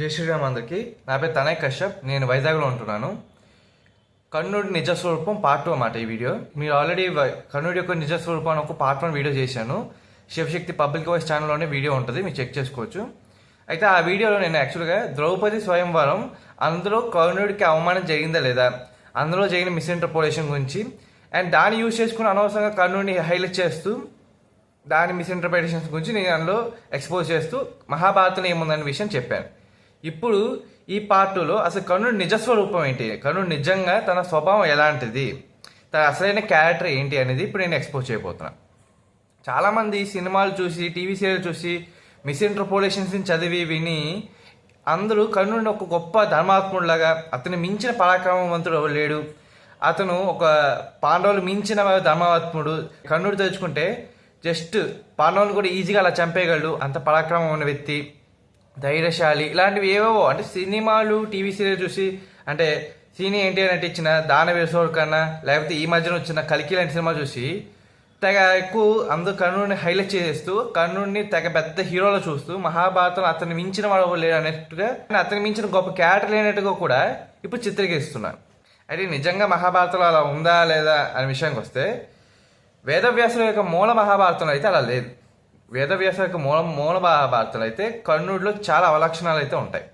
జై శ్రీరామ్ అందరికీ. నా పేరు తనయ్ కశ్యప్ నేను వైజాగ్లో ఉంటున్నాను. కర్ణుడి నిజ స్వరూపం పార్ట్ టూ అన్నమాట ఈ వీడియో. మీరు ఆల్రెడీ కర్ణుడి యొక్క నిజ స్వరూపం అని ఒక పార్ట్ వన్ వీడియో చేశాను. శివశక్తి పబ్లిక్ వాయిస్ ఛానల్లోనే వీడియో ఉంటుంది మీరు చెక్ చేసుకోవచ్చు. అయితే ఆ వీడియోలో నేను యాక్చువల్గా ద్రౌపది స్వయంవరం అందులో కర్ణుడికి అవమానం జరిగిందా లేదా అందులో జరిగిన మిస్ఇంటర్పోలేషన్ గురించి అండ్ దాన్ని యూజ్ చేసుకుని అనవసరంగా కర్ణుడిని హైలైట్ చేస్తూ దాని మిస్ఇంటర్ప్రిటేషన్స్ గురించి నేను అందులో ఎక్స్పోజ్ చేస్తూ మహాభారతం ఏముందనే విషయం చెప్పాను. ఇప్పుడు ఈ పార్టులో అసలు కర్ణుడి నిజస్వరూపం ఏంటి? కర్ణుడు నిజంగా తన స్వభావం ఎలాంటిది? తన అసలైన క్యారెక్టర్ ఏంటి అనేది ఇప్పుడు నేను ఎక్స్పోజ్ చేయబోతున్నాను చాలామంది సినిమాలు చూసి టీవీ సీరియల్ చూసి మిస్ఇంటర్పోలేషన్స్ని చదివి విని అందరూ కర్ణుడిని ఒక గొప్ప ధర్మాత్ముడిలాగా అతని మించిన పరాక్రమవంతుడు ఎవరు లేడు. అతను ఒక పాండవులు మించిన ధర్మాత్ముడు. కర్ణుడు తెచ్చుకుంటే జస్ట్ పాండవుని కూడా ఈజీగా అలా చంపేయగలడు. అంత పరాక్రమం ఉన్న వ్యక్తి. ధైర్యశాలి ఇలాంటివి ఏవేవో అంటే సినిమాలు టీవీ సీరియల్ చూసి అంటే సీని ఇచ్చిన నటించిన దానవీరసోడ్ కన్నా లేకపోతే ఈ మధ్యన వచ్చిన కలికి లాంటి సినిమా చూసి తెగ ఎక్కువ అందరూ కర్ణుడిని హైలైట్ చేస్తూ కర్ణుడిని తెగ పెద్ద హీరోలో చూస్తూ మహాభారతం అతన్ని మించిన వాడు లేడు అన్నట్టుగా అతని మించిన గొప్ప క్యారెక్టర్ లేనట్టుగా కూడా ఇప్పుడు చిత్రీకరిస్తున్నారు. అయితే నిజంగా మహాభారతంలో అలా ఉందా లేదా అనే విషయానికి వస్తే వేదవ్యాసుల యొక్క మూల మహాభారతంలో అయితే అలా లేదు. వేదవ్యాసుల యొక్క మూల మూల వార్తలు అయితే కర్ణుడిలో చాలా అవలక్షణాలు అయితే ఉంటాయి.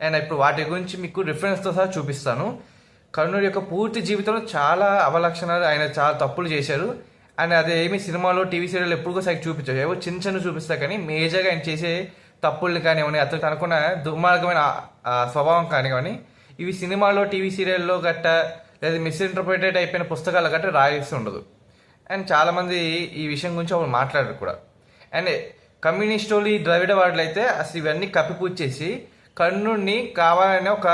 అండ్ ఇప్పుడు వాటి గురించి మీకు రిఫరెన్స్తో సహా చూపిస్తాను. కర్ణుడి యొక్క పూర్తి జీవితంలో చాలా అవలక్షణాలు ఆయన చాలా తప్పులు చేశారు. అండ్ అది ఏమి సినిమాలో టీవీ సీరియల్ ఎప్పుడు సైకి చూపించారు. ఏవో చిన్న చిన్న చూపిస్తా కానీ మేజర్గా ఆయన చేసే తప్పుల్ని కానివ్వని అతను అనుకున్న దుర్మార్గమైన స్వభావం కానివ్వని ఇవి సినిమాలో టీవీ సీరియల్లో గట్ట లేదా మిస్ఇంటర్ప్రిటేట్ అయిపోయిన పుస్తకాలు గట్ట రాయాల్సి ఉండదు. అండ్ చాలామంది ఈ విషయం గురించి వాళ్ళు మాట్లాడరు కూడా. అండ్ కమ్యూనిస్ట్ వాళ్ళు ఈ ద్రవిడ వాళ్ళు అయితే అసలు ఇవన్నీ కప్పిపుచ్చేసి కర్ణుడిని కావాలనే ఒక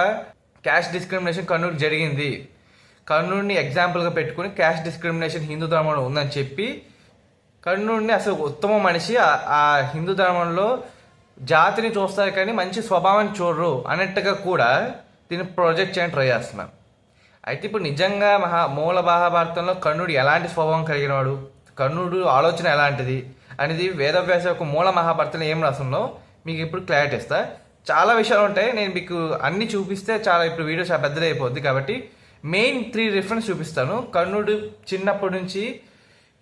క్యాస్ట్ డిస్క్రిమినేషన్ కర్ణుడికి జరిగింది. కర్ణుడిని ఎగ్జాంపుల్గా పెట్టుకుని క్యాస్ట్ డిస్క్రిమినేషన్ హిందూ ధర్మంలో ఉందని చెప్పి కర్ణుడిని అసలు ఉత్తమ మనిషి ఆ- హిందూ ధర్మంలో జాతిని చూస్తారు కానీ మంచి స్వభావాన్ని చూడరు అన్నట్టుగా కూడా దీన్ని ప్రొజెక్ట్ చేయడం ట్రై చేస్తున్నాం. అయితే ఇప్పుడు నిజంగా మహా మూల మహాభారతంలో కర్ణుడు ఎలాంటి స్వభావం కలిగినవాడు? కర్ణుడు ఆలోచన ఎలాంటిది? అనేది వేదవ్యాస యొక్క మూల మహాభారతంలో ఏం రాస్తుందో మీకు ఇప్పుడు క్లారిటీ ఇస్తా. చాలా విషయాలు ఉంటాయి. నేను మీకు అన్ని చూపిస్తే చాలా ఇప్పుడు వీడియో చాలా పెద్దది అయిపోద్ది కాబట్టి మెయిన్ త్రీ రిఫరెన్స్ చూపిస్తాను. కర్ణుడు చిన్నప్పటి నుంచి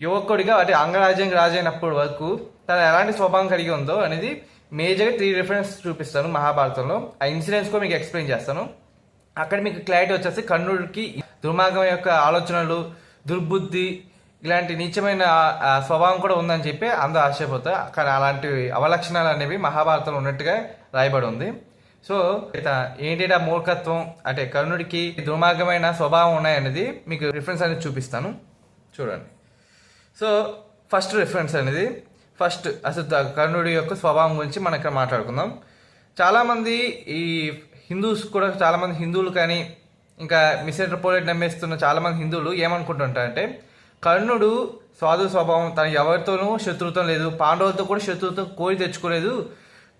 యువకుడిగా అంటే అంగరాజ్యం రాజైనప్పటి వరకు తను ఎలాంటి స్వభావం కలిగి ఉందో అనేది మేజర్గా త్రీ రిఫరెన్స్ చూపిస్తాను మహాభారతంలో. ఆ ఇన్సిడెంట్స్ కూడా మీకు ఎక్స్ప్లెయిన్ చేస్తాను. అక్కడ మీకు క్లారిటీ వచ్చేసి కర్ణుడికి దుర్మార్గం యొక్క ఆలోచనలు దుర్బుద్ధి ఇలాంటి నీచమైన స్వభావం కూడా ఉందని చెప్పి అందరూ ఆశ్చర్యపోతారు కానీ అలాంటి అవలక్షణాలు అనేవి మహాభారతంలో ఉన్నట్టుగా రాయబడి ఉంది. సో ఇత ఏంటి ఆ మూర్ఖత్వం? అంటే కర్ణుడికి దుర్మార్గమైన స్వభావం ఉన్నాయనేది మీకు రిఫరెన్స్ అనేది చూపిస్తాను. చూడండి. సో ఫస్ట్ రిఫరెన్స్ అనేది ఫస్ట్ అసలు కర్ణుడి యొక్క స్వభావం గురించి మనం ఇక్కడ మాట్లాడుకుందాం. చాలామంది ఈ హిందూస్ కూడా చాలామంది హిందువులు కానీ ఇంకా మిస్ఇంటర్పోలేట్ నమ్మేస్తున్న చాలామంది హిందువులు ఏమనుకుంటుంటారంటే కర్ణుడు స్వాదు స్వభావం తను ఎవరితోనూ శత్రుత్వం లేదు. పాండవులతో కూడా శత్రుత్వం కోరి తెచ్చుకోలేదు.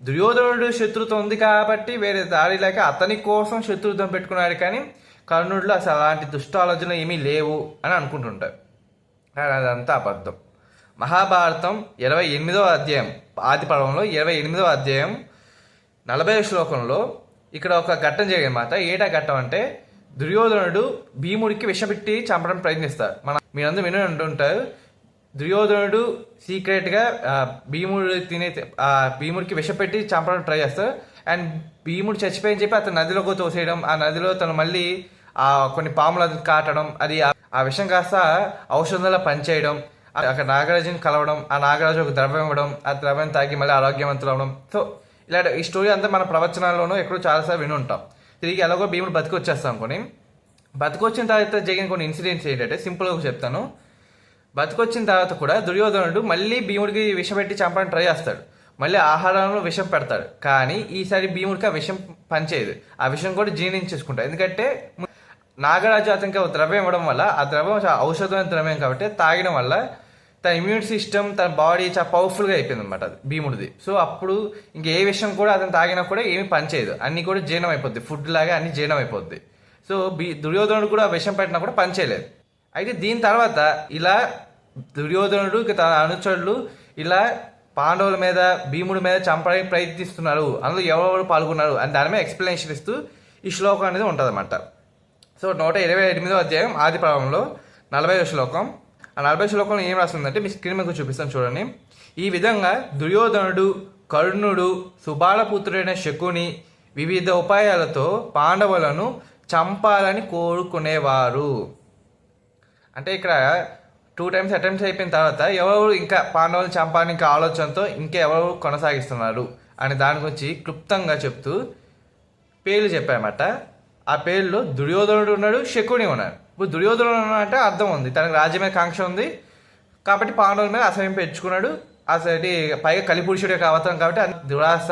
దుర్యోధనుడు శత్రుత్వం ఉంది కాబట్టి వేరే దారి లేక అతని కోసం శత్రుత్వం పెట్టుకున్నాడు కానీ కర్ణుడిలో అసలు అలాంటి దుష్ట ఏమీ లేవు అని అనుకుంటుంటారు. కానీ అదంతా అబద్ధం. మహాభారతం ఇరవై ఎనిమిదవ అధ్యాయం ఆది పర్వంలో ఇరవై ఎనిమిదవ అధ్యాయం నలభై శ్లోకంలో ఇక్కడ ఒక ఘట్టం జరిగిందన్నమాట. ఏటా ఘట్టం అంటే దుర్యోధనుడు భీముడికి విషపెట్టి చంపడం ప్రయత్నిస్తారు మన మీరందరూ విని ఉంటుంటారు. దుర్యోధనుడు సీక్రెట్గా భీముడు తినే ఆ భీముడికి విషపెట్టి చంపడం ట్రై చేస్తారు అండ్ భీముడు చచ్చిపోయని చెప్పి అతను నదిలోకి తోసేయడం ఆ నదిలో తను మళ్ళీ ఆ కొన్ని పాములు అది కాటడం అది ఆ- విషం కాస్త ఔషధంలో పనిచేయడం అక్కడ నాగరాజుని కలవడం ఆ నాగరాజు ఒక ద్రవ్యం ఇవ్వడం ఆ ద్రవ్యం తాగి మళ్ళీ ఆరోగ్యవంతులు అవ్వడం. సో ఇలాంటి ఈ స్టోరీ అంతా మన ప్రవచనాల్లోనూ ఎక్కడో చాలాసార్లు విని ఉంటాం తిరిగి ఎలాగో భీముడు బతికి వచ్చేస్తాం అనుకోని. బతికొచ్చిన తర్వాత జరిగిన కొన్ని ఇన్సిడెంట్స్ ఏంటంటే సింపుల్గా చెప్తాను. బతికొచ్చిన తర్వాత కూడా దుర్యోధనుడు మళ్ళీ భీముడికి విషపెట్టి చంపడానికి ట్రై చేస్తాడు. మళ్ళీ ఆహారంలో విషం పెడతాడు. కానీ ఈసారి భీముడికి ఆ విషం పనిచేయదు. ఆ విషం కూడా జీర్ణించేసుకుంటాడు ఎందుకంటే నాగరాజు అతనికి ఒక ద్రవ్యం ఇవ్వడం వల్ల ఆ ద్రవ్యం ఔషధమైన ద్రవ్యం కాబట్టి తాగడం వల్ల తన ఇమ్యూన్ సిస్టమ్ తన బాడీ చాలా పవర్ఫుల్గా అయిపోయింది అనమాట అది భీముడిది. సో అప్పుడు ఇంకా ఏ విషయం కూడా అతను తాగినా కూడా ఏమీ పనిచేయదు. అన్ని కూడా జీర్ణం అయిపోద్ది ఫుడ్ లాగా అన్ని జీర్ణం అయిపోద్ది సో బి దుర్యోధనుడు కూడా విషం పెట్టినా కూడా పనిచేయలేదు అయితే దీని తర్వాత ఇలా దుర్యోధనుడు ఇక తన అనుచరులు ఇలా పాండవుల మీద భీముడి మీద చంపడానికి ప్రయత్నిస్తున్నారు. అందులో ఎవరెవరు పాల్గొన్నారు అని దాని మీద ఎక్స్ప్లెనేషన్ ఇస్తూ ఈ శ్లోకం అనేది ఉంటుంది సో నూట ఇరవై ఎనిమిదో అధ్యాయం ఆది పర్వంలో నలభై శ్లోకం. ఆ నలభై శ్లోకంలో ఏం రాస్తుందంటే మీ స్క్రీన్ మీద చూపిస్తాను చూడండి. ఈ విధంగా దుర్యోధనుడు కర్ణుడు సుబాలపుత్రుడైన శకుని వివిధ ఉపాయాలతో పాండవులను చంపాలని కోరుకునేవారు. అంటే ఇక్కడ టూ టైమ్స్ అటెంప్ట్స్ అయిపోయిన తర్వాత ఎవరు ఇంకా పాండవులు చంపాలని ఇంకా ఆలోచనతో ఇంకా ఎవరు కొనసాగిస్తున్నారు అని దాని గురించి క్లుప్తంగా చెప్తూ పేర్లు చెప్పామట ఆ పేర్లో దుర్యోధనుడు ఉన్నాడు శకుని ఉన్నాడు. ఇప్పుడు దుర్యోధనుడు అంటే అర్థం ఉంది. తనకు రాజ్యం మీద కాంక్ష ఉంది. కాబట్టి పాండవుల మీద అసహ్యం పెంచుకున్నాడు. అసలు పైగా కలిపురుషుడే కావతాం కాబట్టి దురాశ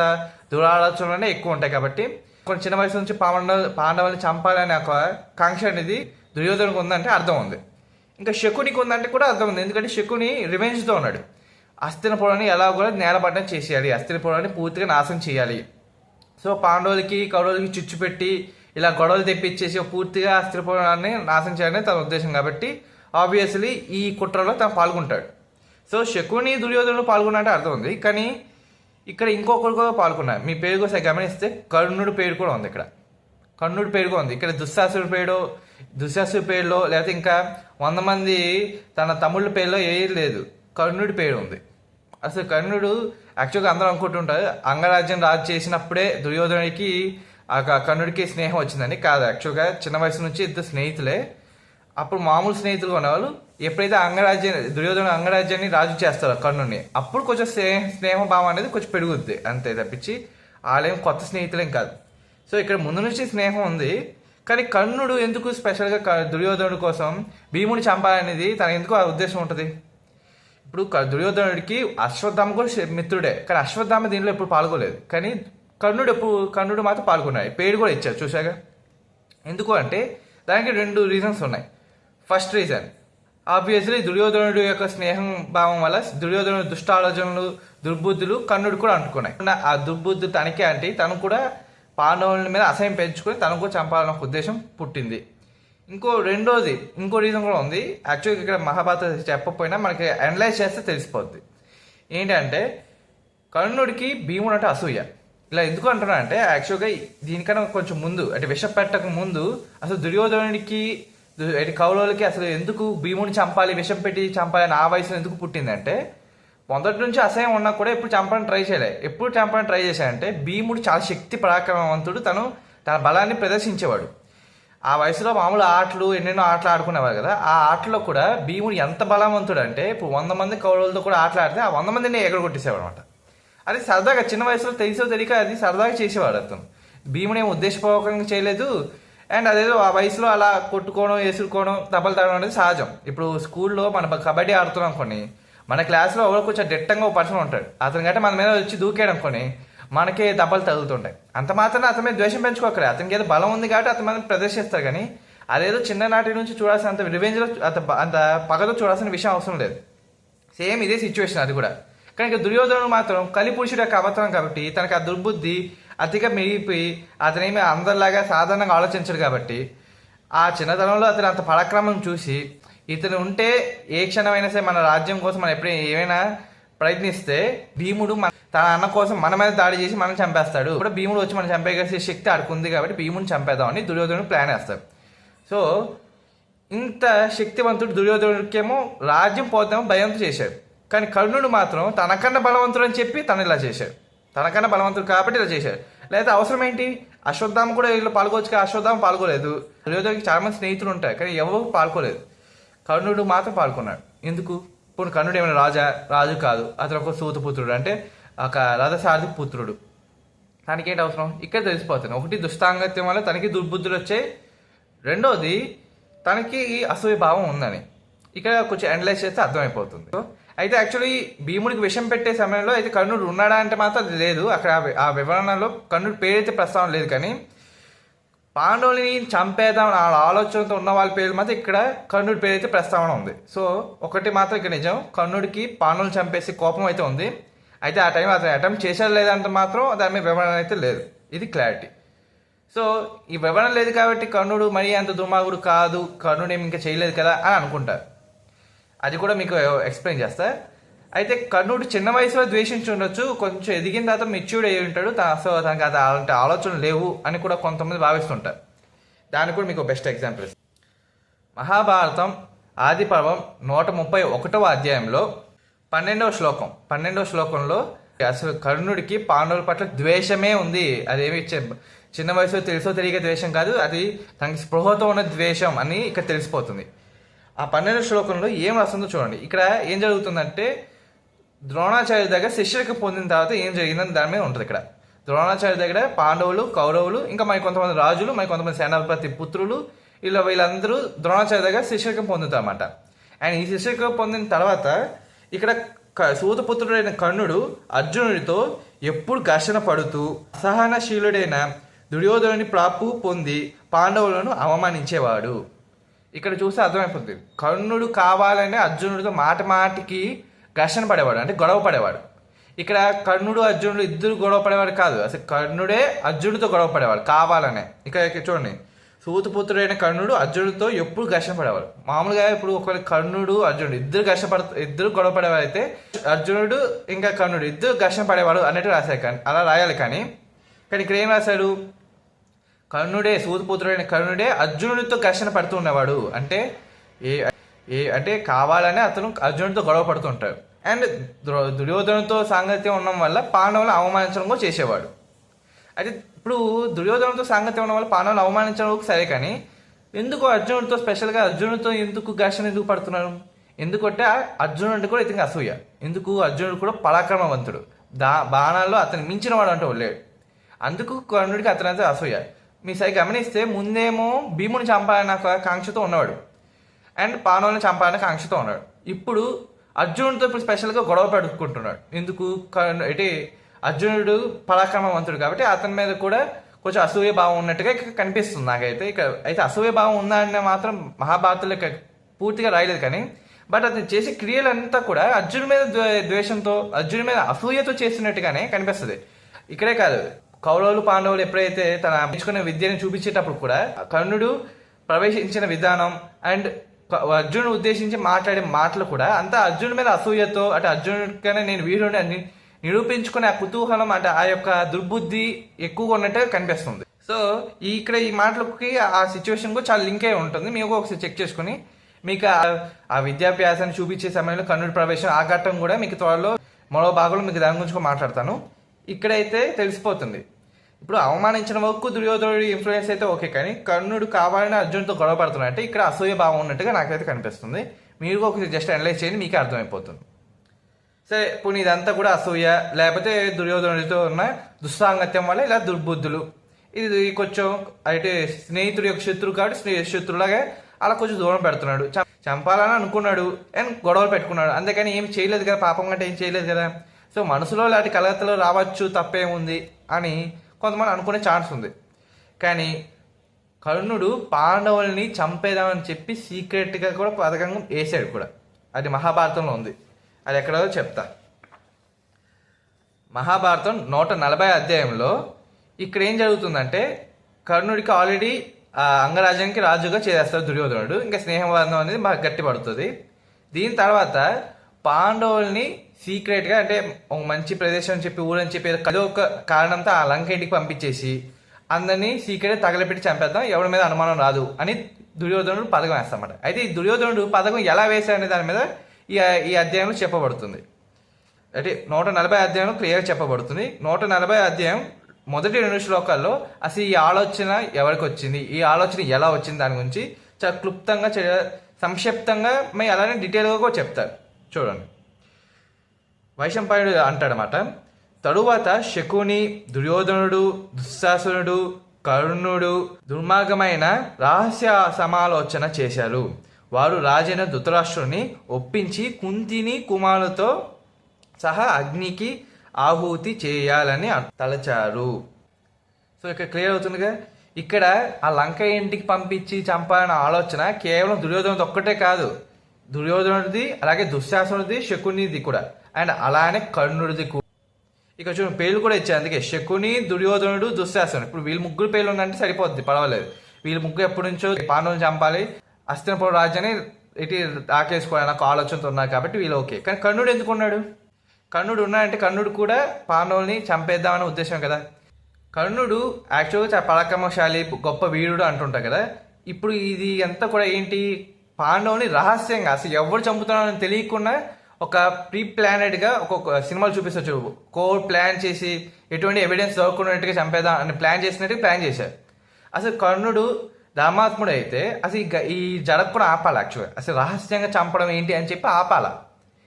దురాలోచనలనే ఎక్కువ ఉంటాయి కాబట్టి కొన్ని చిన్న వయసు నుంచి పాండవ పాండవుల్ని చంపాలనే ఒక కాంక్ష అనేది దుర్యోధనకు ఉందంటే అర్థం ఉంది. ఇంకా శకునికి ఉందంటే కూడా అర్థం ఉంది. ఎందుకంటే శకుని రివెంజ్తో ఉన్నాడు. అస్థినపురాన్ని ఎలా కూడా నేలపడ్డం చేసేయాలి. అస్థినపురాన్ని పూర్తిగా నాశనం చేయాలి. సో పాండవులకి కౌరవులకి చిచ్చు పెట్టి ఇలా గొడవలు తెప్పించేసి పూర్తిగా అస్థిరపురాన్ని నాశనం చేయాలని తన ఉద్దేశం కాబట్టి ఆబ్వియస్లీ ఈ కుట్రలో తను పాల్గొంటాడు. సో శకుని దుర్యోధనుడు పాల్గొన్నట్టు అర్థం ఉంది. కానీ ఇక్కడ ఇంకొకరు కూడా పాల్గొన్నారు. మీ పేరు కోసం గమనిస్తే కర్ణుడు పేరు కూడా ఉంది ఇక్కడ. కర్ణుడి పేరు కూడా ఉంది. ఇక్కడ దుశ్శాసుడి పేరు దుశ్శాసుడి పేరులో లేకపోతే ఇంకా వంద మంది తన తమ్ముళ్ళ పేరులో ఏ లేదు. కర్ణుడి పేరు ఉంది. అసలు కర్ణుడు యాక్చువల్గా అందరూ అనుకుంటుంటారు అంగరాజ్యం రాజు చేసినప్పుడే దుర్యోధనుడికి ఆ కర్ణుడికి స్నేహం వచ్చిందని కాదు. యాక్చువల్గా చిన్న వయసు నుంచి ఇద్దరు స్నేహితులే. అప్పుడు మామూలు స్నేహితులు ఉన్నవాళ్ళు ఎప్పుడైతే అంగరాజ్యం దుర్యోధన అంగరాజ్యాన్ని రాజు చేస్తారో కర్ణుని అప్పుడు కొంచెం స్నేహ స్నేహ భావం అనేది కొంచెం పెరుగుద్ది. అంతే తప్పించి వాళ్ళేం కొత్త స్నేహితులేం కాదు. సో ఇక్కడ ముందు నుంచి స్నేహం ఉంది. కానీ కర్ణుడు ఎందుకు స్పెషల్గా క- దుర్యోధనుడి కోసం భీముని చంపాలనేది తన ఎందుకు ఆ ఉద్దేశం ఉంటుంది? ఇప్పుడు దుర్యోధనుడికి అశ్వత్థామ కూడా మిత్రుడే. కానీ అశ్వత్థామ దీనిలో ఎప్పుడు పాల్గొలేదు. కానీ కర్ణుడు ఎప్పుడు కర్ణుడు మాత్రం పాల్గొన్నాడు. పేరు కూడా ఇచ్చారు చూశాక ఎందుకు అంటే దానికి రెండు రీజన్స్ ఉన్నాయి. ఫస్ట్ రీజన్ ఆబ్వియస్లీ దుర్యోధనుడు యొక్క స్నేహం భావం వల్ల దుర్యోధనుడు దుష్ట ఆలోచనలు దుర్బుద్ధులు కర్ణుడు కూడా అంటుకున్నాయి. ఆ దుర్బుద్ధి తనకే అంటే తను కూడా పాండవుల మీద అసహ్యం పెంచుకొని తను కూడా చంపాలన్న ఉద్దేశం పుట్టింది. ఇంకో రెండోది ఇంకో రీజన్ కూడా ఉంది. యాక్చువల్గా ఇక్కడ మహాభారత చెప్పకపోయినా మనకి అనలైజ్ చేస్తే తెలిసిపోద్ది. ఏంటంటే కర్ణుడికి భీముడు అంటే అసూయ. ఇలా ఎందుకు అంటున్నా అంటే యాక్చువల్గా దీనికన్నా కొంచెం ముందు అంటే విష పెట్టక ముందు అసలు దుర్యోధనుడికి కౌలవులకి అసలు ఎందుకు భీముని చంపాలి విషం పెట్టి చంపాలి అని ఆ వయసులో ఎందుకు పుట్టిందంటే మొదటి నుంచి అసహ్యం ఉన్నా కూడా ఎప్పుడు చంపడానికి ట్రై చేయలే. ఎప్పుడు చంపడానికి ట్రై చేశాడంటే భీముడు చాలా శక్తి పరాక్రమవంతుడు తను తన బలాన్ని ప్రదర్శించేవాడు. ఆ వయసులో మామూలు ఆటలు ఎన్నెన్నో ఆటలు ఆడుకునేవారు కదా ఆ ఆటలో కూడా భీముడు ఎంత బలవంతుడు అంటే ఇప్పుడు వంద మంది కౌరవులతో కూడా ఆటలాడితే ఆ వంద మందిని ఎగరగొట్టేసేవాడు అనమాట అది సరదాగా చిన్న వయసులో తెలిసో తెలియక అది సరదాగా చేసేవాడు అతను. భీముడు ఏం ఉద్దేశపూర్వకంగా చేయలేదు అండ్ అదేదో ఆ వయసులో అలా కొట్టుకోవడం వేసుకోవడం దెబ్బలు తాగడం అనేది సహజం. ఇప్పుడు స్కూల్లో మనం కబడ్డీ ఆడుతున్నాం అనుకోని మన క్లాస్లో ఎవరో కొంచెం దిట్టంగా ఒక పర్సన్ ఉంటాడు. అతని కంటే మన మీద వచ్చి దూకాడు అనుకోని మనకే దెబ్బలు తగులుతుంటాయి. అంత మాత్రం అతని మీద ద్వేషం పెంచుకోకరే. అతనికి ఏదో బలం ఉంది కాబట్టి అతని మీద ప్రదర్శిస్తారు కానీ అదేదో చిన్ననాటి నుంచి చూడాల్సిన అంత రివెంజ్లో అంత అంత పగతో చూడాల్సిన విషయం అవసరం లేదు. సేమ్ ఇదే సిచ్యువేషన్ అది కూడా. కానీ ఇక దుర్యోధనుడు మాత్రం కలిపురుషుడు యొక్క అవతారం కాబట్టి తనకి ఆ దుర్బుద్ధి అతిగా మిగిలిపోయి అతనేమి అందరిలాగా సాధారణంగా ఆలోచించడు కాబట్టి ఆ చిన్నతనంలో అతను అంత పరాక్రమం చూసి ఇతను ఉంటే ఏ క్షణమైనా సరే మన రాజ్యం కోసం మనం ఎప్పుడైనా ఏమైనా ప్రయత్నిస్తే భీముడు మన తన అన్న కోసం మన మీద దాడి చేసి మనం చంపేస్తాడు. ఇప్పుడు భీముడు వచ్చి మనం చంపేసే శక్తి ఆడుకుంది కాబట్టి భీముడిని చంపేద్దామని దుర్యోధనుడు ప్లాన్ వేస్తాడు. సో ఇంత శక్తివంతుడు దుర్యోధనుడికేమో రాజ్యం పోతామో భయంతో చేశాడు. కానీ కర్ణుడు మాత్రం తనకన్నా బలవంతుడు అని చెప్పి తను ఇలా చేశాడు. తనకన్నా బలవంతుడు కాబట్టి ఇలా చేశాడు. లేదా అవసరం ఏంటి అశ్వత్థామ కూడా వీళ్ళు పాల్గొవచ్చు కానీ అశ్వత్థామ పాల్గొలేదు. దుర్యోధనకి చాలా మంది స్నేహితులు ఉంటారు కానీ ఎవరు పాల్గొలేదు. కర్ణుడు మాత్రం పాల్గొన్నాడు. ఎందుకు? ఇప్పుడు కర్ణుడు ఏమైనా రాజా రాజు కాదు అతను ఒక సూతపుత్రుడు అంటే ఒక రథసారథి పుత్రుడు. తనకి ఏంటి అవసరం? ఇక్కడ తెలిసిపోతుంది. ఒకటి దుష్టాంగత్యం వల్ల తనకి దుర్బుద్ధులు వచ్చాయి రెండోది తనకి అసూయ భావం ఉందని. ఇక్కడ కొంచెం అనలైజ్ చేస్తే అర్థమైపోతుంది. అయితే యాక్చువల్లీ భీముడికి విషం పెట్టే సమయంలో అయితే కర్ణుడు ఉన్నాడా అంటే మాత్రం అది లేదు. అక్కడ ఆ వివరణలో కర్ణుడి పేరైతే ప్రస్తావన లేదు కానీ పాండవుని చంపేద్దాం ఆ ఆలోచనతో ఉన్న వాళ్ళ పేరు మాత్రం ఇక్కడ కర్ణుడి పేరు అయితే ప్రస్తావన ఉంది. సో ఒకటి మాత్రం ఇక్కడ నిజం. కర్ణుడికి పాండవుని చంపేసి కోపం అయితే ఉంది. అయితే ఆ టైం అతను అటెంప్ట్ చేశాడు లేదంటే మాత్రం దాని మీద వివరణ అయితే లేదు. ఇది క్లారిటీ సో ఈ వివరణ లేదు కాబట్టి కర్ణుడు మరీ అంత దుమాగుడు కాదు. కర్ణుడు ఏమి ఇంకా చేయలేదు కదా అని అనుకుంటారు. అది కూడా మీకు uh, ఎక్స్ప్లెయిన్ చేస్తా. అయితే కర్ణుడు చిన్న వయసులో ద్వేషించి ఉండొచ్చు కొంచెం ఎదిగిన తర్వాత మెచ్యూర్డ్ అయ్యి ఉంటాడు తా- సో తనకు అది అలాంటి ఆలోచనలు లేవు అని కూడా కొంతమంది భావిస్తుంటారు. దాని కూడా మీకు బెస్ట్ ఎగ్జాంపుల్ మహాభారతం ఆది పర్వం నూట ముప్పై ఒకటవ అధ్యాయంలో పన్నెండవ శ్లోకం. పన్నెండవ శ్లోకంలో అసలు కర్ణుడికి పాండవుల పట్ల ద్వేషమే ఉంది. అదేమి చిన్న వయసులో తెలుసో తెలియక ద్వేషం కాదు అది తనకి స్పృహతో ఉన్న ద్వేషం అని ఇక్కడ తెలిసిపోతుంది. ఆ పన్నెండు శ్లోకంలో ఏం రాస్తుందో చూడండి. ఇక్కడ ఏం జరుగుతుందంటే ద్రోణాచార్య దగ్గర శిష్యులకు పొందిన తర్వాత ఏం జరిగిందని దాని మీద ఉంటుంది ఇక్కడ. ద్రోణాచార్య దగ్గర పాండవులు కౌరవులు ఇంకా మరి కొంతమంది రాజులు మరి కొంతమంది సేనాధిపతి పుత్రులు ఇలా వీళ్ళందరూ ద్రోణాచార్య దగ్గర శిష్యకం పొందుతారన్నమాట అండ్ ఈ శిష్యకం పొందిన తర్వాత ఇక్కడ క- సూతపుత్రుడైన కర్ణుడు అర్జునుడితో ఎప్పుడు ఘర్షణ పడుతూ అసహనశీలుడైన దుర్యోధనుని ప్రాపు పొంది పాండవులను అవమానించేవాడు. ఇక్కడ చూస్తే అర్థమైపోతుంది. కర్ణుడు కావాలనే అర్జునుడితో మాట మాటికి ఘర్షణ పడేవాడు అంటే గొడవ పడేవాడు. ఇక్కడ కర్ణుడు అర్జునుడు ఇద్దరు గొడవ పడేవాడు కాదు. అసలు కర్ణుడే అర్జునుడితో గొడవ పడేవాడు కావాలనే. ఇక్కడ చూడండి. సూతపుత్రుడైన కర్ణుడు అర్జునుడితో ఎప్పుడు ఘర్షణ పడేవాడు. మామూలుగా ఇప్పుడు ఒకవేళ కర్ణుడు అర్జునుడు ఇద్దరు ఘర్షణ పడ ఇద్దరు గొడవ పడేవారు అయితే అర్జునుడు ఇంకా కర్ణుడు ఇద్దరు ఘర్షణ పడేవాడు అన్నట్టు రాశారు కానీ అలా రాయాలి కానీ. కానీ ఇక్కడ ఏం రాశాడు కర్ణుడే సూతపుత్రుడైన కర్ణుడే అర్జునుడితో ఘర్షణ పడుతూ ఉన్నవాడు. అంటే ఏ ఏ అంటే కావాలని అతను అర్జునుడితో గొడవ పడుతుంటాడు అండ్ దుర్యోధనుతో సాంగత్యం ఉండడం వల్ల పాండవులను అవమానించడం కూడా చేసేవాడు. అయితే ఇప్పుడు దుర్యోధనుతో సాంగత్యం ఉండడం వల్ల పాండవులు అవమానించడం సరే కానీ ఎందుకు అర్జునుడితో స్పెషల్గా అర్జునుడితో ఎందుకు ఘర్షణ ఎందుకు పడుతున్నారు? ఎందుకంటే అర్జునుడు అంటే కూడా ఇతనికి అసూయ. ఎందుకు అర్జునుడు కూడా పరాక్రమవంతుడు. దా బాణాల్లో అతను మించిన వాడు అంటూ లేడు. అందుకు కర్ణుడికి అతనైతే అసూయ. మీ సరి గమనిస్తే ముందేమో భీముని చంపాలన్న కాంక్షతో ఉన్నవాడు. అండ్ పాండవులను చంపాలన్న కాంక్షతో ఉన్నాడు. ఇప్పుడు అర్జునుడితో ఇప్పుడు స్పెషల్గా గొడవ పెట్టుకుంటున్నాడు ఎందుకు? అంటే అర్జునుడు పరాక్రమవంతుడు కాబట్టి అతని మీద కూడా కొంచెం అసూయ భావం ఉన్నట్టుగా ఇక్కడ కనిపిస్తుంది నాకైతే. ఇక అయితే అసూయ భావం ఉందా అనే మాత్రం మహాభారతంలో పూర్తిగా రాయలేదు కానీ బట్ అతను చేసే క్రియలంతా కూడా అర్జున్ మీద ద్వేషంతో అర్జున్ మీద అసూయతో చేసినట్టుగానే కనిపిస్తుంది. ఇక్కడే కాదు. కౌరవులు పాండవులు ఎప్పుడైతే తన నేర్చుకునే విద్యను చూపించేటప్పుడు కూడా కర్ణుడు ప్రవేశించిన విధానం అండ్ అర్జునుడు ఉద్దేశించి మాట్లాడే మాటలు కూడా అంతా అర్జునుడి మీద అసూయతో అంటే అర్జునుడికైనా నేను వీరుని అని నిరూపించుకునే ఆ కుతూహలం అంటే ఆ యొక్క దుర్బుద్ధి ఎక్కువగా ఉన్నట్టు కనిపిస్తుంది. సో ఈ ఇక్కడ ఈ మాటలకి ఆ సిచ్యువేషన్ కూడా చాలా లింక్ అయి ఉంటుంది. మీకు ఒకసారి చెక్ చేసుకుని మీకు ఆ- ఆ విద్యాభ్యాసాన్ని చూపించే సమయంలో కన్నుడి ప్రవేశం ఆ ఘట్టం కూడా మీకు త్వరలో మరో భాగంలో మీకు దాని గురించి మాట్లాడతాను. ఇక్కడైతే తెలిసిపోతుంది. ఇప్పుడు అవమానించిన వరకు దుర్యోధనుడి ఇన్ఫ్లుయెన్స్ అయితే ఓకే కానీ కర్ణుడు కావాలని అర్జున్తో గొడవ పడుతున్నాడు అంటే ఇక్కడ అసూయ భావం ఉన్నట్టుగా నాకైతే కనిపిస్తుంది. మీరు కూడా జస్ట్ అనలైజ్ చేయండి మీకు అర్థమైపోతుంది. సరే ఇప్పుడు ఇదంతా కూడా అసూయ లేకపోతే దుర్యోధనుడితో ఉన్న దుస్సాంగత్యం వల్ల ఇలా దుర్బుద్ధులు. ఇది కొంచెం అయితే స్నేహితుడు యొక్క శత్రువు కాబట్టి శత్రులాగా అలా కొంచెం దూరం పెడుతున్నాడు. చంపాలని అనుకున్నాడు అండ్ గొడవలు పెట్టుకున్నాడు. అందుకని ఏం చేయలేదు కదా పాపం కంటే ఏం చేయలేదు కదా. సో మనసులో లాంటి కలగతలు రావచ్చు తప్పేముంది అని కొంతమంది అనుకునే ఛాన్స్ ఉంది. కానీ కర్ణుడు పాండవుల్ని చంపేదామని చెప్పి సీక్రెట్గా కూడా పథకం వేసాడు కూడా. అది మహాభారతంలో ఉంది. అది ఎక్కడో చెప్తా. మహాభారతం నూట నలభై అధ్యాయంలో ఇక్కడ ఏం జరుగుతుందంటే కర్ణుడికి ఆల్రెడీ అంగరాజ్యానికి రాజుగా చేసేస్తాడు దుర్యోధనుడు. ఇంకా స్నేహబంధం అనేది బాగా గట్టి పడుతుంది దీని తర్వాత పాండవుల్ని సీక్రెట్గా అంటే ఒక మంచి ప్రదేశం అని చెప్పి ఊరని చెప్పి ఏదో ఒక కారణంతో ఆ లంక ఇంటికి పంపించేసి అందరినీ సీక్రెట్ తగలపెట్టి చంపేద్దాం ఎవరి మీద అనుమానం రాదు అని దుర్యోధనుడు పథకం వేస్తామన్నమాట అయితే ఈ దుర్యోధనుడు పథకం ఎలా వేశాడనే దాని మీద ఈ ఈ అధ్యాయంలో చెప్పబడుతుంది. అంటే నూట నలభై అధ్యాయంలో క్లియర్గా చెప్పబడుతుంది. నూట నలభై అధ్యాయం మొదటి రెండు శ్లోకాల్లో అసలు ఈ ఆలోచన ఎవరికి వచ్చింది? ఈ ఆలోచన ఎలా వచ్చింది? దాని గురించి చాలా క్లుప్తంగా చే- సంక్షిప్తంగా మేము అలానే డీటెయిల్గా కూడా చెప్తారు. చూడండి. వైశంపాయుడు అంటాడనమాట తరువాత శకుని దుర్యోధనుడు దుశ్శాసనుడు కరుణుడు దుర్మార్గమైన రహస్య సమాలోచన చేశారు. వారు రాజైన ధృతరాష్ట్రుని ఒప్పించి కుంతిని కుమారులతో సహా అగ్నికి ఆహుతి చేయాలని తలచారు. సో ఇక్కడ క్లియర్ అవుతుందిగా. ఇక్కడ ఆ లంక ఇంటికి పంపించి చంపాలన్న ఆలోచన కేవలం దుర్యోధనుడు ఒక్కటే కాదు. దుర్యోధనుడిది అలాగే దుశ్శాసనుడిది శకునిది కూడా. అండ్ అలానే కర్ణుడిది కూడా. ఇక చూడండి పేర్లు కూడా ఇచ్చారు. అందుకే శకుని దుర్యోధనుడు దుశ్శాసనుడు. ఇప్పుడు వీళ్ళు ముగ్గురు పేర్లు ఉందంటే సరిపోద్ది పర్వాలేదు. వీళ్ళు ముగ్గురు ఎప్పటి నుంచో పాండవులు చంపాలి. అస్తినపురం రాజ్యాన్ని ఇటు ఆకేసుకోవాలని నాకు ఆలోచనతో ఉన్నారు కాబట్టి వీళ్ళు ఓకే. కానీ కర్ణుడు ఎందుకు ఉన్నాడు? కర్ణుడు ఉన్నాడంటే కర్ణుడు కూడా పాండవుల్ని చంపేద్దామనే ఉద్దేశం కదా. కర్ణుడు యాక్చువల్గా పరాక్రమశాలి గొప్ప వీరుడు అంటుంటారు కదా. ఇప్పుడు ఇది అంతా కూడా ఏంటి? పాండవుని రహస్యంగా అసలు ఎవరు చంపుతున్నారని తెలియకుండా ఒక ప్రీ ప్లానెడ్గా ఒక్కొక్క సినిమాలు చూపిస్తచ్చు కోర్ ప్లాన్ చేసి ఎటువంటి ఎవిడెన్స్ దొరకకున్నట్టుగా చంపేదా అని ప్లాన్ చేసినట్టు ప్లాన్ చేశారు. అసలు కర్ణుడు ధర్మాత్ముడు అయితే అసలు ఈ ఈ జరగకుండా ఆపాలి యాక్చువల్గా అసలు రహస్యంగా చంపడం ఏంటి అని చెప్పి ఆపాల.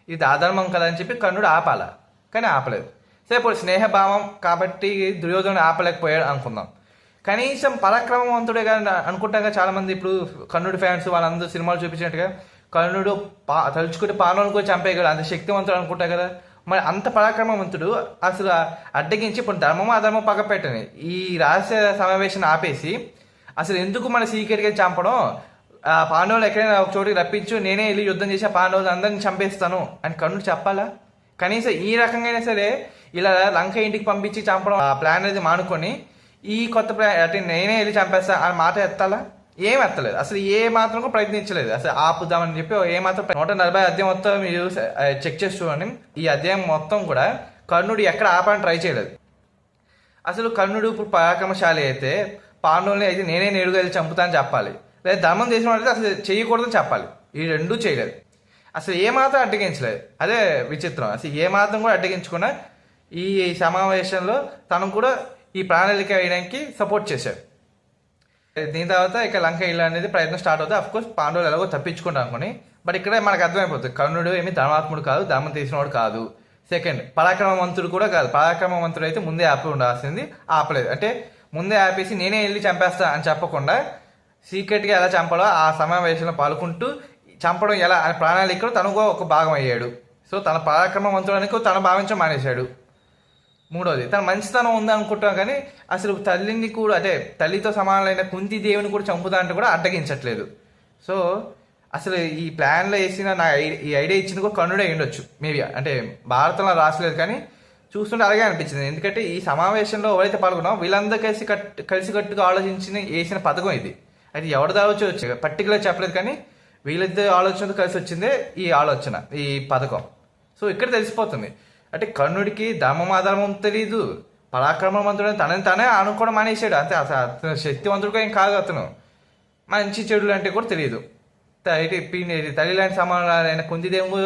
ఇది ఆధర్మం కదా అని చెప్పి కర్ణుడు ఆపాల. కానీ ఆపలేదు. సరే ఇప్పుడు స్నేహభావం కాబట్టి దుర్యోధనుడు ఆపలేకపోయాడు అనుకుందాం. కనీసం పరాక్రమవంతుడే కానీ అనుకుంటాం కదా చాలా మంది ఇప్పుడు కర్ణుడి ఫ్యాన్స్ వాళ్ళందరూ సినిమాలు చూపించినట్టుగా. కర్ణుడు పా తలుచుకుంటే పానవులు కూడా చంపేయగలడు. అంత శక్తివంతుడు అనుకుంటా కదా. మరి అంత పరాక్రమవంతుడు అసలు అడ్డగించి ఇప్పుడు ధర్మం అధర్మం పక్క పెట్టని ఈ రహస్య సమావేశం ఆపేసి అసలు ఎందుకు మన సీక్రెట్గా చంపడం? ఆ పాండవులు ఎక్కడైనా ఒక చోటుకి రప్పించు నేనే వెళ్ళి యుద్ధం చేసి ఆ పాండవులు అందరిని చంపేస్తాను అని కర్ణుడు చెప్పాలా? కనీసం ఈ రకంగా అయినా సరే ఇలా లంక ఇంటికి పంపించి చంపడం ఆ ప్లాన్ అనేది మానుకొని ఈ కొత్త అంటే నేనే వెళ్ళి చంపేస్తా అని మాట ఎత్తాలా? ఏం ఎత్తలేదు. అసలు ఏ మాత్రం కూడా ప్రయత్నించలేదు. అసలు ఆపుదామని చెప్పి ఏ మాత్రం నూట నలభై అధ్యాయం మొత్తం మీరు చెక్ చేసి చూడండి. ఈ అధ్యాయం మొత్తం కూడా కర్ణుడు ఎక్కడ ఆపని ట్రై చేయలేదు. అసలు కర్ణుడు ఇప్పుడు పరాక్రమశాలి అయితే పాండవుల్ని అయితే నేనే నేరుగా వెళ్ళి చంపుతానని చెప్పాలి. లేదా ధర్మం చేసిన వాడితే అసలు చేయకూడదని చెప్పాలి. ఈ రెండూ చేయలేదు. అసలు ఏ మాత్రం అడ్డగించలేదు. అదే విచిత్రం. అసలు ఏ మాత్రం కూడా అడ్డగించకుండా ఈ సమావేశంలో తను కూడా ఈ ప్రణాళిక వేయడానికి సపోర్ట్ చేశారు దీని తర్వాత ఇక లంక ఇల్లు అనేది ప్రయత్నం స్టార్ట్ అవుతుంది. అఫ్ కోర్స్ పాండవులు ఎలాగో తప్పించుకుంటారు అనుకుని బట్ ఇక్కడ మనకు అర్థమైపోతుంది. కర్ణుడు ఏమి ధర్మాత్ముడు కాదు ధర్మం తీసినవాడు కాదు. సెకండ్ పరాక్రమవంతుడు కూడా కాదు. పరాక్రమవంతుడు అయితే ముందే ఆపి ఉండాల్సింది ఆపలేదు. అంటే ముందే ఆపేసి నేనే వెళ్ళి చంపేస్తా అని చెప్పకుండా సీక్రెట్గా ఎలా చంపాలో ఆ సమావేశంలో పాల్గొంటూ చంపడం ఎలా అనే ప్రణాళికలో తను కూడా ఒక భాగం అయ్యాడు సో తన పరాక్రమవంతుడానికి తన భావించడం మానేశాడు. మూడోది. తన మంచితనం ఉంది అనుకుంటాం కానీ అసలు తల్లిని కూడా అంటే తల్లితో సమానమైన కుంతి దేవుని కూడా చంపుతా అంటే కూడా అడ్డగించట్లేదు. సో అసలు ఈ ప్లాన్లో వేసిన నా ఈ ఐడియా ఇచ్చింది కూడా కర్ణుడే ఉండొచ్చు మేబీ అంటే భారతంలో రాసలేదు కానీ చూస్తుంటే అలాగే అనిపించింది. ఎందుకంటే ఈ సమావేశంలో ఎవరైతే పాల్గొన్నామో వీళ్ళందరూ కలిసి కట్ కలిసి కట్టుగా ఆలోచించి వేసిన పథకం ఇది. అది ఎవరి దావచ్చు వచ్చి? పర్టికులర్ చెప్పలేదు కానీ వీళ్ళిద్దరు ఆలోచనతో కలిసి వచ్చిందే ఈ ఆలోచన ఈ పథకం. సో ఇక్కడ తెలిసిపోతుంది. అంటే కర్ణుడికి ధర్మం అధర్మం తెలియదు పరాక్రమవంతుడు అని తనని తనే అనుకోవడం మానేశాడు. అంతే అతను శక్తివంతుడు ఏం కాదు అతను. మంచి చెడులు అంటే కూడా తెలియదు త- ఇది తల్లి లాంటి సమానమైన కుంతిదేవు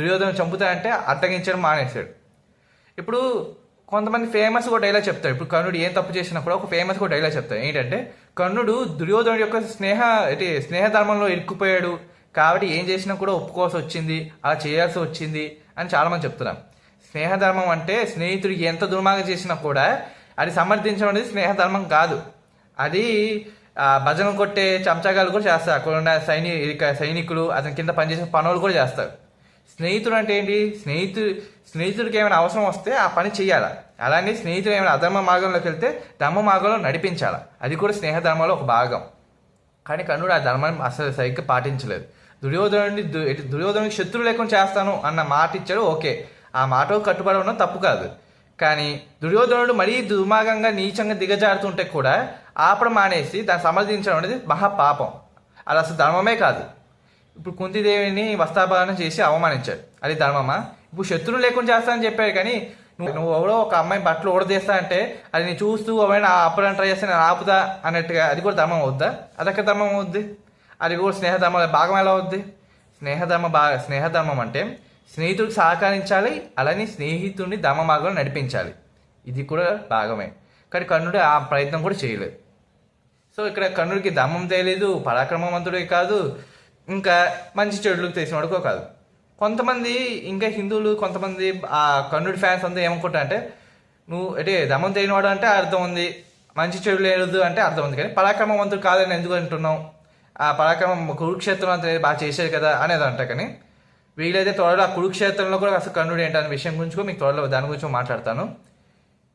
దుర్యోధన చంపుతాడంటే అడ్డగించడం మానేశాడు. ఇప్పుడు కొంతమంది ఫేమస్ కూడా డైలాగ్ చెప్తారు. ఇప్పుడు కర్ణుడు ఏం తప్పు చేసినా కూడా ఒక ఫేమస్ కూడా డైలాగ్ చెప్తారు. ఏంటంటే కర్ణుడు దుర్యోధనుడి యొక్క స్నేహ అంటే స్నేహ ధర్మంలో ఇరుక్కుపోయాడు. కాబట్టి ఏం చేసినా కూడా ఒప్పుకోవాల్సి వచ్చింది అలా చేయాల్సి వచ్చింది అని చాలా మంది చెప్తున్నారు. స్నేహధర్మం అంటే స్నేహితుడు ఎంత దుర్మార్గం చేసినా కూడా అది సమర్థించడం అనేది స్నేహధర్మం కాదు. అది భజన కొట్టే చంచగాలు కూడా చేస్తారు. అక్కడ ఉన్న సైని సైనికులు అతని కింద పనిచేసే పనులు కూడా చేస్తారు. స్నేహితుడు అంటే ఏంటి? స్నేహితు స్నేహితుడికి ఏమైనా అవసరం వస్తే ఆ పని చేయాలా? అలానే స్నేహితుడు ఏమైనా అధర్మ మార్గంలోకి వెళ్తే ధర్మ మార్గంలో నడిపించాలా? అది కూడా స్నేహధర్మంలో ఒక భాగం. కానీ కర్ణుడు ఆ ధర్మాన్ని అసలు సరిగ్గా పాటించలేదు. దుర్యోధనుడిని దు- దుర్యోధనుడికి శత్రువు లేకుండా చేస్తాను అన్న మాట ఇచ్చాడు ఓకే. ఆ మాటకు కట్టుబడి ఉండడం తప్పు కాదు. కానీ దుర్యోధనుడు మరీ దుర్మార్గంగా నీచంగా దిగజారుతుంటే కూడా ఆపడం మానేసి దాన్ని సమర్థించడం అనేది మహా పాపం. అది అసలు ధర్మమే కాదు. ఇప్పుడు కుంతిదేవిని వస్త్రాభరణం చేసి అవమానించాడు. అది ధర్మమా? ఇప్పుడు శత్రువు లేకుండా చేస్తానని చెప్పాడు కానీ నువ్వు నువ్వు ఎవడో ఒక అమ్మాయి బట్టలు ఓడదేస్తా అంటే అది నేను చూస్తూ ఎవరైనా ఆపడానికి ట్రై చేస్తే నేను ఆపుతా అన్నట్టుగా అది కూడా ధర్మం అవుద్దా? అదొక ధర్మం అవుద్ది. అది కూడా స్నేహధర్మం భాగం ఎలా అవుద్ది? స్నేహధర్మ బాగా స్నేహధర్మం అంటే స్నేహితుడికి సహకరించాలి అలానే స్నేహితుడిని ధర్మ మార్గంలో నడిపించాలి. ఇది కూడా భాగమే. కానీ కర్ణుడు ఆ ప్రయత్నం కూడా చేయలేదు. సో ఇక్కడ కర్ణుడికి దమ్మం తెలియదు పరాక్రమవంతుడే కాదు ఇంకా మంచి చెడులకు తెలిసిన వాడుకో కాదు. కొంతమంది ఇంకా హిందువులు కొంతమంది ఆ కర్ణుడి ఫ్యాన్స్ అంతా ఏమనుకుంటా అంటే నువ్వు అంటే దమ్మం తెలియనివాడు అంటే అర్థం ఉంది మంచి చెడు లేదు అంటే అర్థం ఉంది. కానీ పరాక్రమవంతుడు కాదని ఎందుకు అంటున్నావు? ఆ పరాక్రమం కురుక్షేత్రం అంత బాగా చేశారు కదా అనేది అంట కానీ వీలైతే త్వరలో ఆ కురుక్షేత్రంలో కూడా అసలు కర్ణుడు ఏంటనే విషయం గురించి కూడా మీకు త్వరలో దాని గురించి మాట్లాడతాను.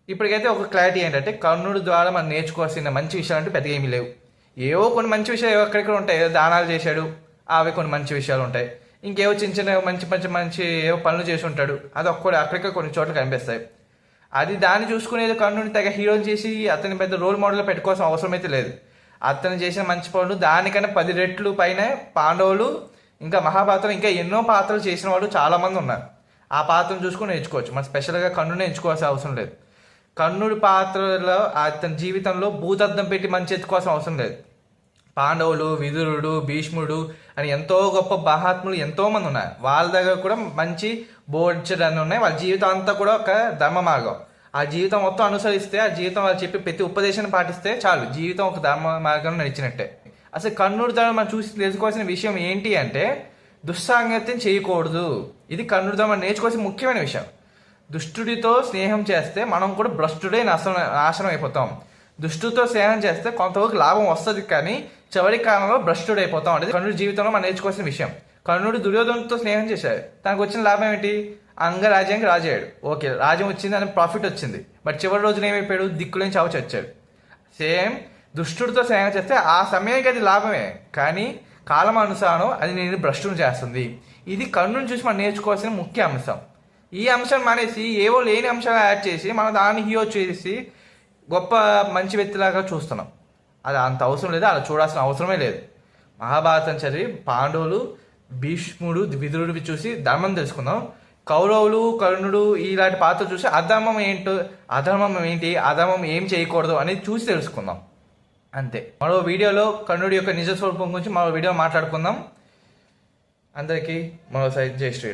ఇప్పటికైతే ఒక క్లారిటీ ఏంటంటే కర్ణుడు ద్వారా మనం నేర్చుకోవాల్సిన మంచి విషయాలు అంటే పెద్దగా ఏమీ లేవు. ఏవో కొన్ని మంచి విషయాలు ఎక్కడెక్కడ ఉంటాయి. ఏదో దానాలు చేశాడు అవి కొన్ని మంచి విషయాలు ఉంటాయి. ఇంకేవో చిన్న చిన్న మంచి మంచి మంచి ఏవో పనులు చేసి ఉంటాడు. అది ఒక్కడే అక్కడిక్కడ కొన్ని చోట్ల కనిపిస్తాయి. అది దాన్ని చూసుకునేది కర్ణుడిని తెగ హీరోని చేసి అతని పెద్ద రోల్ మోడల్ పెట్టుకోవాల్సిన అవసరం అయితే లేదు. అతను చేసిన మంచి పనులు దానికన్నా పది రెట్లు పైన పాండవులు ఇంకా మహాపాత్ర ఇంకా ఎన్నో పాత్రలు చేసిన వాళ్ళు చాలామంది ఉన్నారు. ఆ పాత్రను చూసుకుని నేర్చుకోవచ్చు. మన స్పెషల్గా కర్ణుడిని ఎంచుకోవాల్సిన అవసరం లేదు. కర్ణుడి పాత్రలో అతని జీవితంలో భూతద్దం పెట్టి మంచి ఎత్తుకోవాల్సిన అవసరం లేదు. పాండవులు విదురుడు భీష్ముడు అని ఎంతో గొప్ప మహాత్ములు ఎంతో మంది ఉన్నారు. వాళ్ళ దగ్గర కూడా మంచి బోర్చడాన్ని ఉన్నాయి. వాళ్ళ జీవితం అంతా కూడా ఒక ధర్మ మార్గం. ఆ జీవితం మొత్తం అనుసరిస్తే ఆ జీవితం వాళ్ళు చెప్పి ప్రతి ఉపదేశాన్ని పాటిస్తే చాలు. జీవితం ఒక ధర్మ మార్గం నడిచినట్టే. అసలు కన్నూరు ద్వారా మనం చూసి తెలుసుకోవాల్సిన విషయం ఏంటి అంటే దుస్సాంగత్యం చేయకూడదు. ఇది కర్ణుడి ద్వారా మనం నేర్చుకోవాల్సిన ముఖ్యమైన విషయం. దుష్టుడితో స్నేహం చేస్తే మనం కూడా భ్రష్టుడే నాశనం నాశనం అయిపోతాం. దుష్టుతో స్నేహం చేస్తే కొంతవరకు లాభం వస్తుంది కానీ చివరి కాలంలో భ్రష్టుడు అయిపోతాం. అనేది కర్ణుడి జీవితంలో మనం నేర్చుకోవాల్సిన విషయం. కర్ణుడు దుర్యోధనతో స్నేహం చేశాడు. తనకు వచ్చిన లాభం ఏంటి అంగరాజ్యానికి రాజయ్యాడు. ఓకే రాజ్యం వచ్చింది అని ప్రాఫిట్ వచ్చింది. బట్ చివరి రోజున ఏమైపోయాడు? దిక్కులేని చావు చచ్చాడు. సేమ్ దుష్టుడితో స్నేహం చేస్తే ఆ సమయానికి అది లాభమే. కానీ కాలం అనుసారం అది నేను భ్రష్టుని చేస్తుంది. ఇది కన్నును చూసి మనం నేర్చుకోవాల్సిన ముఖ్య అంశం. ఈ అంశం మానేసి ఏవో లేని అంశాలు యాడ్ చేసి మనం దాన్ని హీరో చేసి గొప్ప మంచి వ్యక్తిలాగా చూస్తున్నాం. అది అంత అవసరం లేదు అలా చూడాల్సిన అవసరమే లేదు. మహాభారతం చదివి పాండవులు భీష్ముడు విదురుడివి చూసి ధర్మం తెలుసుకుందాం. కౌరవులు కర్ణుడు ఇలాంటి పాత్ర చూసి అధర్మం ఏంటో అధర్మం ఏంటి అధర్మం ఏం చేయకూడదు అనేది చూసి తెలుసుకుందాం. అంతే. మరో వీడియోలో కర్ణుడి యొక్క నిజ స్వరూపం గురించి మరో వీడియో మాట్లాడుకుందాం. అందరికీ మరోసారి జై శ్రీరామ్.